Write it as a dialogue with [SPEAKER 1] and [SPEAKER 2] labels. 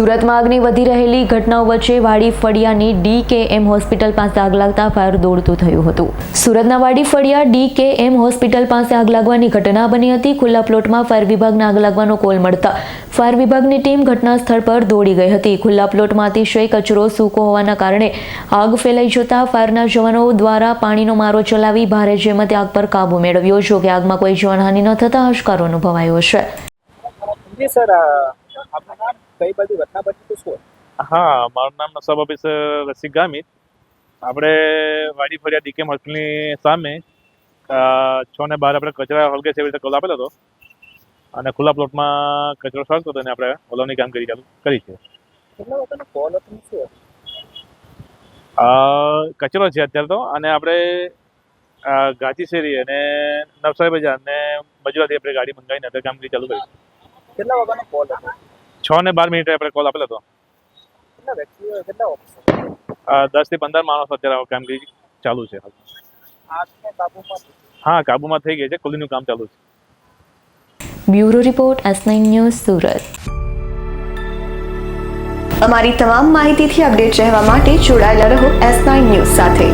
[SPEAKER 1] સુરતમાં આગની વધી રહેલી ઘટનાઓ વચ્ચે વાડી ફળિયાની ડી કે એમ હોસ્પિટલ પાસે આગ લાગતા ફાયર દોડતું થયું હતું. સુરતના વાડી ફળિયા ડી કે એમ હોસ્પિટલ પાસે આગ લાગવાની ઘટના બની હતી. ખુલ્લા પ્લોટમાં ફાયર વિભાગને આગ લાગવાનો કોલ મળતા ફાયર વિભાગની ટીમ ઘટના સ્થળ પર દોડી ગઈ હતી. ખુલ્લા પ્લોટમાં અતિશય કચરો, સૂકો હોવાના કારણે આગ ફેલાઈ જતા ફાયરના જવાનો દ્વારા પાણીનો મારો ચલાવી ભારે જેમતે આગ પર કાબુ મેળવ્યો. જો કે આગમાં કોઈ જીવનહાનિ ન થતા હશકારો અનુભવાયો છે.
[SPEAKER 2] આપનું નામ કઈ બાજુ ઘટના તો
[SPEAKER 3] હા મારું નામ સબ ઓફિસર રસિક ગામિત આપણે વાડી ફરિયા ડીકેમ હોસ્પિટલની સામે છ ને બાર આપણે કચરા હલકે છે એવી રીતે કોલ આપેલો હતો. અને ખુલ્લા પ્લોટમાં કચરો સળતો હતો અને આપણે ઓલાવની કામગીરી ચાલુ કરી છે. કચરો છે અત્યારે તો અને આપણે ગાચીશેરી શેરી અને નવસારી બજાર અને મજૂરાથી આપણે ગાડી મંગાવીને અત્યારે કામગીરી ચાલુ કરી
[SPEAKER 2] કેટલા વાગ્યાનો કોલ હતો?
[SPEAKER 3] છ ને બાર મિનિટે આપણે કોલ આપેલો હતો. દસ દસથી પંદર માણસો અત્યારે કામગીરી ચાલુ છે. હા કાબુમાં થઈ ગઈ છે. કુલીનું કામ ચાલુ છે.
[SPEAKER 1] Bureau report S nine news Surat.
[SPEAKER 4] અમારી તમામ માહિતીથી અપડેટ રહેવા માટે જોડાયેલા રહો એસ નાઇન ન્યૂઝ સાથે.